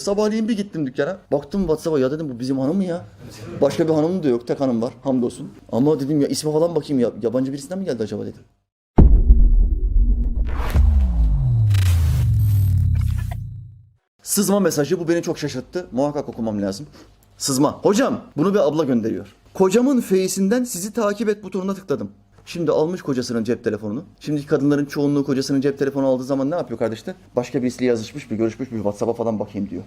Sabahleyin bir gittim dükkana. Baktım WhatsApp'a ya dedim bu bizim hanım mı ya? Başka bir hanım da yok. Tek hanım var. Hamdolsun. Ama dedim ya isme falan bakayım ya. Yabancı birisinden mi geldi acaba dedim. Sızma mesajı bu beni çok şaşırttı. Muhakkak okumam lazım. Sızma. Hocam bunu bir abla gönderiyor. Kocamın Face'inden sizi takip et butonuna tıkladım. Şimdi almış kocasının cep telefonunu. Şimdiki kadınların çoğunluğu kocasının cep telefonu aldığı zaman ne yapıyor kardeşler? Başka birisiyle yazışmış bir, görüşmüş bir WhatsApp'a falan bakayım diyor.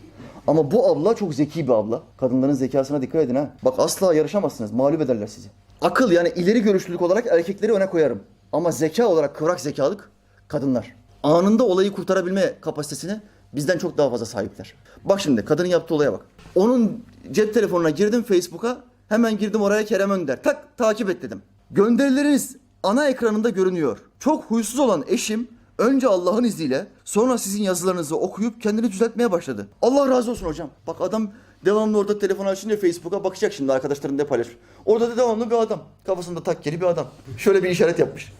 Ama bu abla çok zeki bir abla. Kadınların zekasına dikkat edin ha. Bak asla yarışamazsınız. Mağlup ederler sizi. Akıl yani ileri görüşlülük olarak erkekleri öne koyarım. Ama zeka olarak kıvrak zekalık kadınlar. Anında olayı kurtarabilme kapasitesine bizden çok daha fazla sahipler. Bak şimdi kadının yaptığı olaya bak. Onun cep telefonuna girdim Facebook'a. Hemen girdim oraya Kerem Önder. Tak takip et dedim. Gönderileriniz ana ekranında görünüyor. Çok huysuz olan eşim önce Allah'ın izniyle sonra sizin yazılarınızı okuyup kendini düzeltmeye başladı. Allah razı olsun hocam. Bak adam devamlı orada telefonu açınca Facebook'a bakacak şimdi arkadaşlarında paylaşır. Orada da devamlı bir adam. Kafasında takkeli bir adam. Şöyle bir işaret yapmış.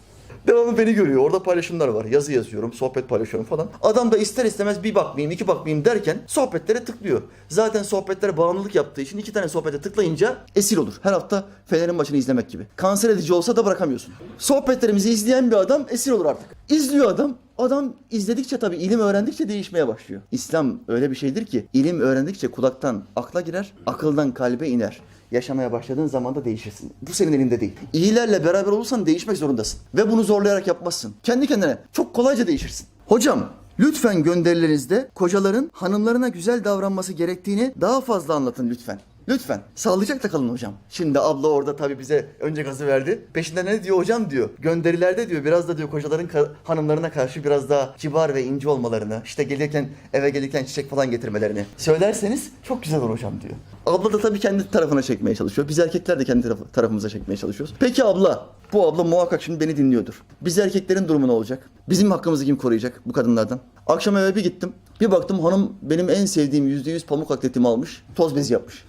Devamlı beni görüyor. Orada paylaşımlar var. Yazı yazıyorum, sohbet paylaşıyorum falan. Adam da ister istemez bir bakmayayım, iki bakmayayım derken sohbetlere tıklıyor. Zaten sohbetlere bağımlılık yaptığı için iki tane sohbete tıklayınca esir olur. Her hafta Fener'in maçını izlemek gibi. Kanser edici olsa da bırakamıyorsun. Sohbetlerimizi izleyen bir adam esir olur artık. İzliyor adam. Adam izledikçe tabii ilim öğrendikçe değişmeye başlıyor. İslam öyle bir şeydir ki ilim öğrendikçe kulaktan akla girer, akıldan kalbe iner yaşamaya başladığın zaman da değişirsin. Bu senin elinde değil. İyilerle beraber olursan değişmek zorundasın. Ve bunu zorlayarak yapmazsın. Kendi kendine çok kolayca değişirsin. Hocam lütfen gönderilerinizde kocaların hanımlarına güzel davranması gerektiğini daha fazla anlatın lütfen. Lütfen. Sağlıcakla kalın hocam. Şimdi abla orada tabii bize önce gazı verdi. Peşinden ne diyor hocam diyor. Gönderilerde diyor biraz da diyor kocaların ka- hanımlarına karşı biraz daha kibar ve ince olmalarını, işte gelirken eve gelirken çiçek falan getirmelerini söylerseniz çok güzel olur hocam diyor. Abla da tabii kendi tarafına çekmeye çalışıyor. Biz erkekler de kendi tarafı, tarafımıza çekmeye çalışıyoruz. Peki abla, bu abla muhakkak şimdi beni dinliyordur. Biz erkeklerin durumu ne olacak? Bizim hakkımızı kim koruyacak bu kadınlardan? Akşam eve bir gittim. Bir baktım hanım benim en sevdiğim %100 pamuk atletimi almış. Toz bezi yapmış.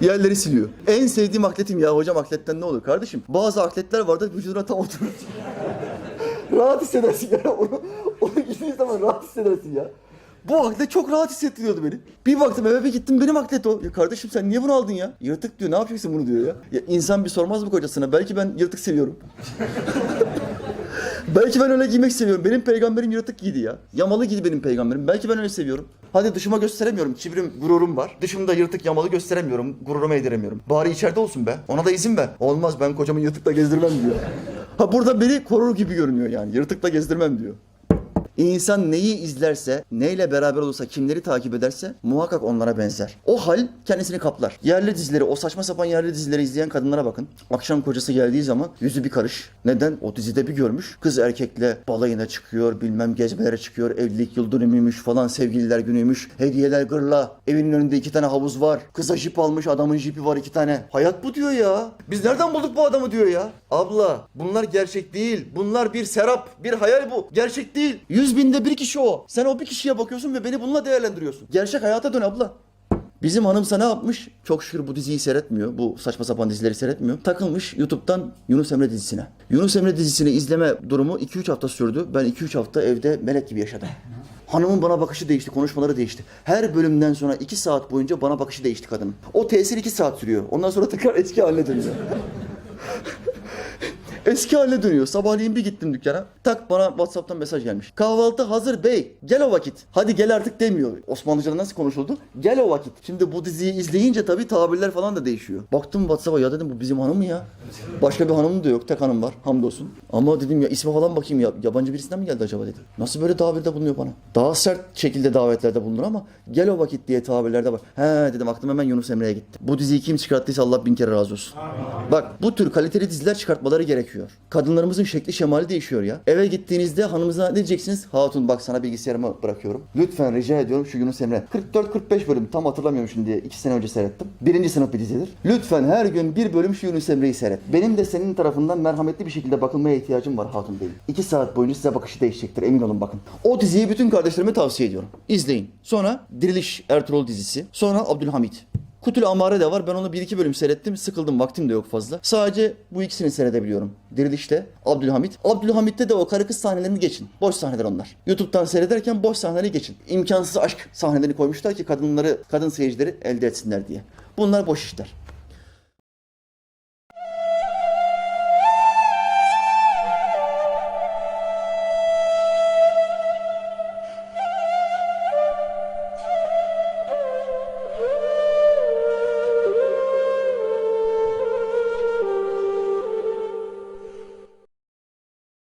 Yerleri siliyor. En sevdiğim atletim ya hocam atletten ne olur kardeşim? Bazı atletler vardır vücuduna tam oturur. rahat hissedersin ya. Onu, onu giydiğin zaman rahat hissedersin ya. Bu atlet çok rahat hissettiriyordu beni. Bir baktım eve bir gittim benim atlet o. Ya kardeşim sen niye bunu aldın ya? Yırtık diyor ne yapacaksın bunu diyor ya. Ya insan bir sormaz mı kocasına? Belki ben yırtık seviyorum. Belki ben öyle giymek seviyorum. Benim peygamberim yırtık giydi ya. Yamalı giydi benim peygamberim. Belki ben öyle seviyorum. Hadi dışıma gösteremiyorum. Kibrim, gururum var. Dışımda yırtık yamalı gösteremiyorum. Gururuma yediremiyorum. Bari içeride olsun be. Ona da izin ver. Olmaz ben kocamı yırtıkla gezdirmem diyor. Ha burada beni korur gibi görünüyor yani. Yırtıkla gezdirmem diyor. İnsan neyi izlerse, neyle beraber olursa, kimleri takip ederse muhakkak onlara benzer. O hal kendisini kaplar. Yerli dizileri, o saçma sapan yerli dizileri izleyen kadınlara bakın. Akşam kocası geldiği zaman yüzü bir karış. Neden? O dizide bir görmüş. Kız erkekle balayına çıkıyor, bilmem gezmelere çıkıyor. Evlilik yıl dönümüymüş falan, sevgililer günüymüş. Hediyeler gırla. Evinin önünde iki tane havuz var. Kıza jip almış, adamın jipi var iki tane. Hayat bu diyor ya. Biz nereden bulduk bu adamı diyor ya. Abla bunlar gerçek değil. Bunlar bir serap, bir hayal bu. Gerçek değil. Yüz binde bir kişi o. Sen o bir kişiye bakıyorsun ve beni bununla değerlendiriyorsun. Gerçek hayata dön abla. Bizim hanımsa ne yapmış? Çok şükür bu diziyi seyretmiyor. Bu saçma sapan dizileri seyretmiyor. Takılmış YouTube'dan Yunus Emre dizisine. Yunus Emre dizisini izleme durumu 2-3 hafta sürdü. Ben 2-3 hafta evde melek gibi yaşadım. Hanımın bana bakışı değişti, konuşmaları değişti. Her bölümden sonra 2 saat boyunca bana bakışı değişti kadının. O tesir 2 saat sürüyor. Ondan sonra tekrar eski haline dönüyor. Eski haline dönüyor. Sabahleyin bir gittim dükkana. Tak bana WhatsApp'tan mesaj gelmiş. Kahvaltı hazır bey. Gel o vakit. Hadi gel artık demiyor. Osmanlıca'da nasıl konuşuldu? Gel o vakit. Şimdi bu diziyi izleyince tabii tabirler falan da değişiyor. Baktım WhatsApp'a ya dedim bu bizim hanım mı ya? Başka bir hanım da yok. Tek hanım var. Hamdolsun. Ama dedim ya isme falan bakayım ya. Yabancı birisinden mi geldi acaba dedim. Nasıl böyle tabirde bulunuyor bana? Daha sert şekilde davetlerde bulunur ama gel o vakit diye tabirlerde var. He dedim aklım hemen Yunus Emre'ye gitti. Bu diziyi kim çıkarttıysa Allah bin kere razı olsun. Bak bu tür kaliteli diziler çıkartmaları gerekiyor. Kadınlarımızın şekli şemali değişiyor ya. Eve gittiğinizde hanımıza ne diyeceksiniz? Hatun bak sana bilgisayarımı bırakıyorum. Lütfen rica ediyorum şu Yunus Emre. 44-45 bölüm tam hatırlamıyorum şimdi. 2 sene önce seyrettim. Birinci sınıf bir dizidir. Lütfen her gün bir bölüm şu Yunus Emre'yi seyret. Benim de senin tarafından merhametli bir şekilde bakılmaya ihtiyacım var Hatun Bey. 2 saat boyunca size bakışı değişecektir emin olun bakın. O diziyi bütün kardeşlerime tavsiye ediyorum. İzleyin. Sonra Diriliş Ertuğrul dizisi. Sonra Abdülhamit. Kutulu Amare de var. Ben onu bir iki bölüm seyrettim. Sıkıldım. Vaktim de yok fazla. Sadece bu ikisini seyredebiliyorum. Diriliş'te Abdülhamit. Abdülhamit'te de o karı kız sahnelerini geçin. Boş sahneler onlar. YouTube'dan seyrederken boş sahneleri geçin. İmkansız aşk sahnelerini koymuşlar ki kadınları, kadın seyircileri elde etsinler diye. Bunlar boş işler.